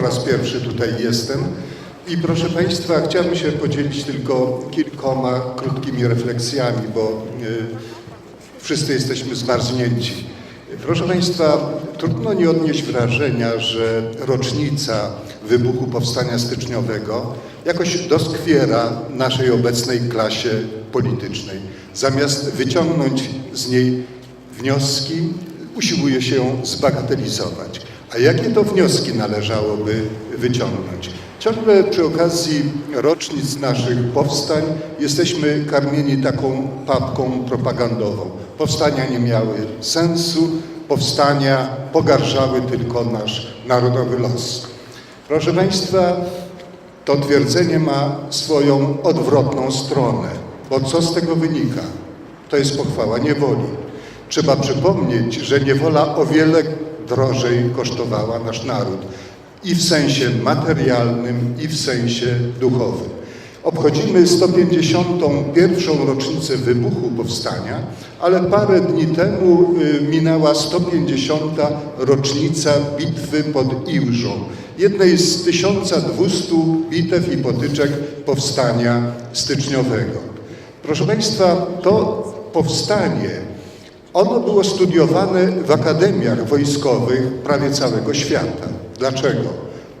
po raz pierwszy tutaj jestem. I proszę Państwa, chciałbym się podzielić tylko kilkoma krótkimi refleksjami, bo y, wszyscy jesteśmy zmarznięci. Proszę Państwa, trudno nie odnieść wrażenia, że rocznica wybuchu Powstania Styczniowego jakoś doskwiera naszej obecnej klasie politycznej. Zamiast wyciągnąć z niej wnioski, usiłuje się ją zbagatelizować. A jakie to wnioski należałoby wyciągnąć? Ciągle przy okazji rocznic naszych powstań jesteśmy karmieni taką papką propagandową. Powstania nie miały sensu, powstania pogarszały tylko nasz narodowy los. Proszę Państwa, to twierdzenie ma swoją odwrotną stronę, bo co z tego wynika? To jest pochwała niewoli. Trzeba przypomnieć, że niewola o wiele drożej kosztowała nasz naród i w sensie materialnym, i w sensie duchowym. Obchodzimy 151. rocznicę wybuchu powstania, ale parę dni temu y, minęła 150. rocznica bitwy pod Iłżą, jednej z 1200 bitew i potyczek powstania styczniowego. Proszę Państwa, to powstanie ono było studiowane w akademiach wojskowych prawie całego świata. Dlaczego?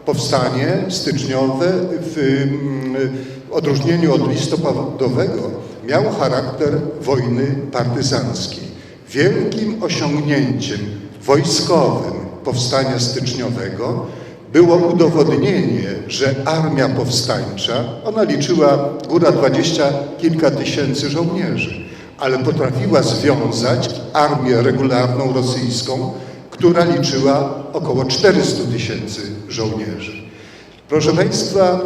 Powstanie styczniowe w mm, odróżnieniu od listopadowego miało charakter wojny partyzanckiej. Wielkim osiągnięciem wojskowym powstania styczniowego było udowodnienie, że armia powstańcza, ona liczyła góra dwadzieścia kilka tysięcy żołnierzy, ale potrafiła związać armię regularną rosyjską, która liczyła około 400 tysięcy żołnierzy. Proszę Państwa,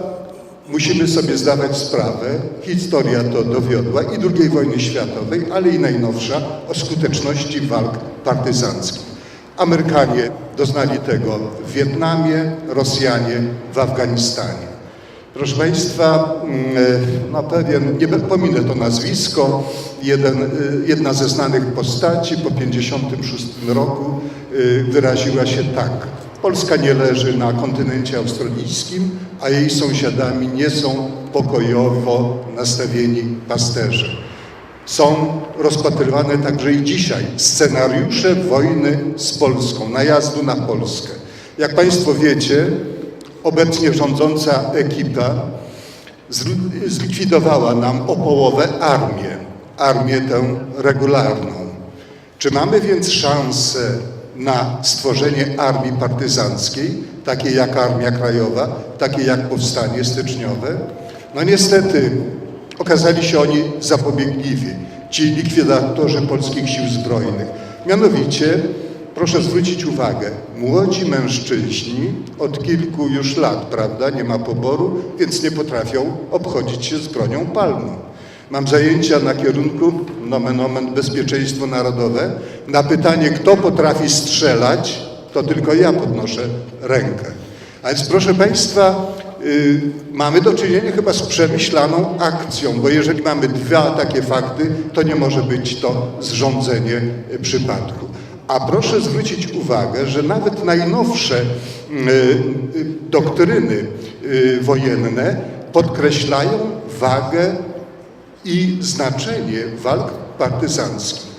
musimy sobie zdawać sprawę, historia to dowiodła i II wojny światowej, ale i najnowsza, o skuteczności walk partyzanckich. Amerykanie doznali tego w Wietnamie, Rosjanie w Afganistanie. Proszę Państwa, mm, no pewien, nie pominę to nazwisko, jeden, y, jedna ze znanych postaci po 1956 roku y, wyraziła się tak. Polska nie leży na kontynencie australijskim, a jej sąsiadami nie są pokojowo nastawieni pasterze. Są rozpatrywane także i dzisiaj scenariusze wojny z Polską, najazdu na Polskę. Jak Państwo wiecie, obecnie rządząca ekipa zl- zlikwidowała nam o połowę armię, armię tę regularną. Czy mamy więc szansę na stworzenie armii partyzanckiej, takiej jak Armia Krajowa, takiej jak Powstanie Styczniowe? No niestety okazali się oni zapobiegliwi, ci likwidatorzy polskich sił zbrojnych. Mianowicie proszę zwrócić uwagę, młodzi mężczyźni od kilku już lat, prawda, nie ma poboru, więc nie potrafią obchodzić się z bronią palną. Mam zajęcia na kierunku nomen omen bezpieczeństwo narodowe. Na pytanie, kto potrafi strzelać, to tylko ja podnoszę rękę. A więc proszę Państwa, y, mamy do czynienia chyba z przemyślaną akcją, bo jeżeli mamy dwa takie fakty, to nie może być to zrządzenie y, przypadku. A proszę zwrócić uwagę, że nawet najnowsze y, y, doktryny y, wojenne podkreślają wagę i znaczenie walk partyzanckich.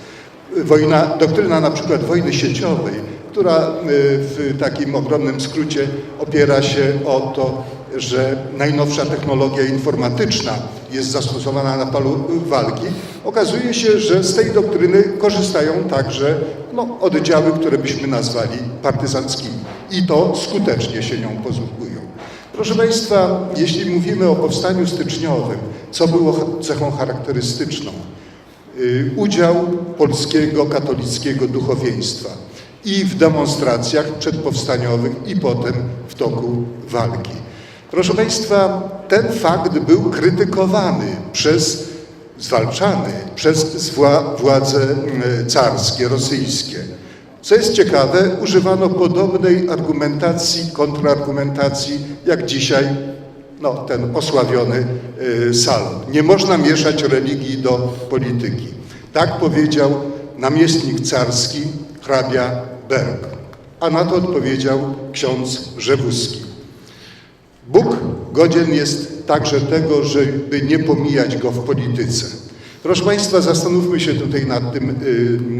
Wojna, doktryna na przykład wojny sieciowej, która y, w takim ogromnym skrócie opiera się o to, że najnowsza technologia informatyczna jest zastosowana na polu walki, okazuje się, że z tej doktryny korzystają także no, oddziały, które byśmy nazwali partyzanckimi i to skutecznie się nią posługują. Proszę Państwa, jeśli mówimy o powstaniu styczniowym, co było cechą charakterystyczną? Y, Udział polskiego katolickiego duchowieństwa i w demonstracjach przedpowstaniowych i potem w toku walki. Proszę Państwa, ten fakt był krytykowany przez, zwalczany przez wła- władze mm, carskie, rosyjskie. Co jest ciekawe, używano podobnej argumentacji, kontrargumentacji, jak dzisiaj no, ten osławiony y, salon. Nie można mieszać religii do polityki. Tak powiedział namiestnik carski hrabia Berg. A na to odpowiedział ksiądz Rzewuski. Bóg godzien jest także tego, żeby nie pomijać go w polityce. Proszę Państwa, zastanówmy się tutaj nad tym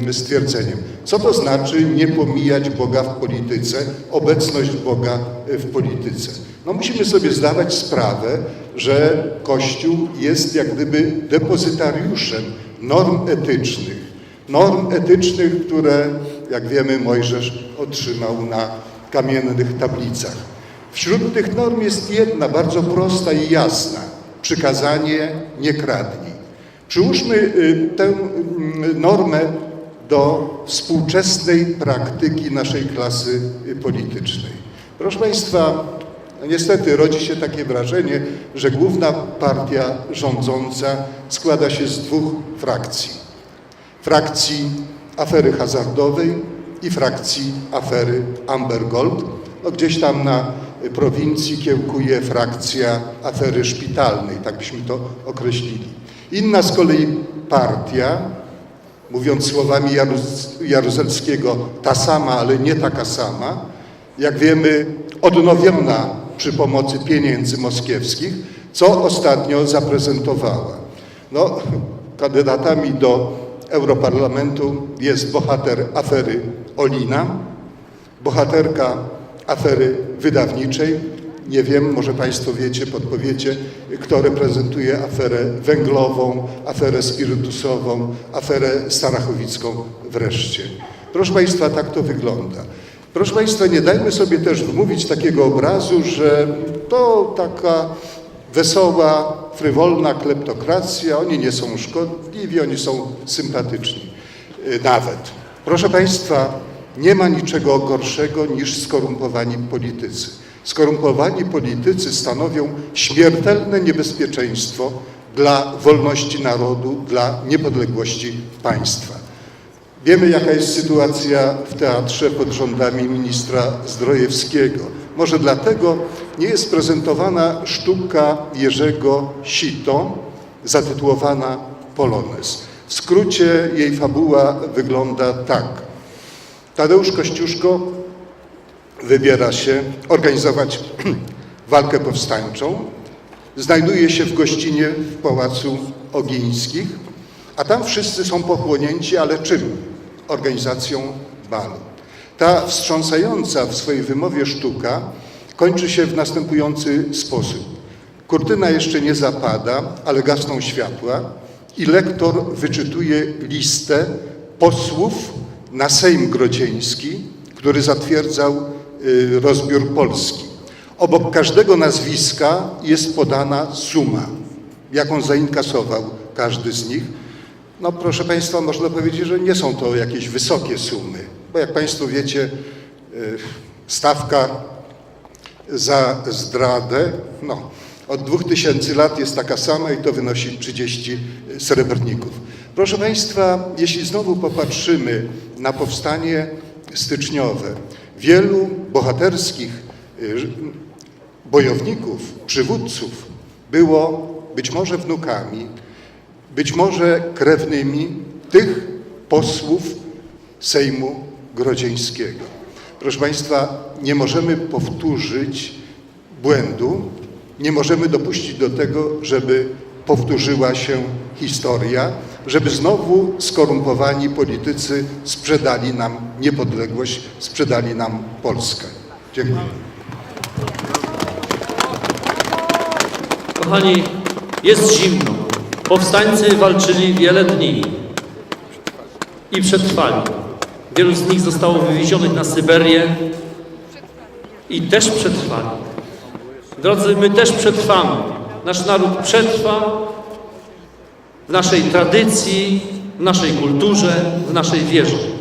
y, stwierdzeniem. Co to znaczy nie pomijać Boga w polityce, obecność Boga y, w polityce? No musimy sobie zdawać sprawę, że Kościół jest jak gdyby depozytariuszem norm etycznych. Norm etycznych, które, jak wiemy, Mojżesz otrzymał na kamiennych tablicach. Wśród tych norm jest jedna, bardzo prosta i jasna. Przykazanie nie kradnij. Przyłóżmy y, tę mm, normę do współczesnej praktyki naszej klasy y, politycznej. Proszę Państwa, niestety rodzi się takie wrażenie, że główna partia rządząca składa się z dwóch frakcji. Frakcji afery hazardowej i frakcji afery Amber Gold. No gdzieś tam na prowincji kiełkuje frakcja afery szpitalnej, tak byśmy to określili. Inna z kolei partia, mówiąc słowami Jaruz Jaruzelskiego, ta sama, ale nie taka sama, jak wiemy, odnowiona przy pomocy pieniędzy moskiewskich, co ostatnio zaprezentowała. No, kandydatami do Europarlamentu jest bohater afery Olina, bohaterka afery wydawniczej. Nie wiem, może Państwo wiecie, podpowiecie, kto reprezentuje aferę węglową, aferę spirytusową, aferę starachowicką wreszcie. Proszę Państwa, tak to wygląda. Proszę Państwa, nie dajmy sobie też wmówić takiego obrazu, że to taka wesoła, frywolna kleptokracja, oni nie są szkodliwi, oni są sympatyczni y, nawet. Proszę Państwa, nie ma niczego gorszego niż skorumpowani politycy. Skorumpowani politycy stanowią śmiertelne niebezpieczeństwo dla wolności narodu, dla niepodległości państwa. Wiemy, jaka jest sytuacja w teatrze pod rządami ministra Zdrojewskiego. Może dlatego nie jest prezentowana sztuka Jerzego Sito zatytułowana Polones. W skrócie jej fabuła wygląda tak. Tadeusz Kościuszko wybiera się organizować walkę powstańczą. Znajduje się w gościnie w Pałacu Ogińskich, a tam wszyscy są pochłonięci, ale czym? Organizacją balu. Ta wstrząsająca w swojej wymowie sztuka kończy się w następujący sposób. Kurtyna jeszcze nie zapada, ale gasną światła i lektor wyczytuje listę posłów na Sejm Grodzieński, który zatwierdzał y, rozbiór Polski. Obok każdego nazwiska jest podana suma, jaką zainkasował każdy z nich. No proszę Państwa, można powiedzieć, że nie są to jakieś wysokie sumy, bo jak Państwo wiecie, y, stawka za zdradę, no, od 2000 lat jest taka sama i to wynosi 30 srebrników. Proszę Państwa, jeśli znowu popatrzymy na powstanie styczniowe, wielu bohaterskich y, bojowników, przywódców było być może wnukami, być może krewnymi tych posłów Sejmu Grodzieńskiego. Proszę Państwa, nie możemy powtórzyć błędu, nie możemy dopuścić do tego, żeby powtórzyła się historia, żeby znowu skorumpowani politycy sprzedali nam niepodległość, sprzedali nam Polskę. Dziękuję. Kochani, jest zimno. Powstańcy walczyli wiele dni i przetrwali. Wielu z nich zostało wywiezionych na Syberię i też przetrwali. Drodzy, my też przetrwamy. Nasz naród przetrwa w naszej tradycji, w naszej kulturze, w naszej wierze.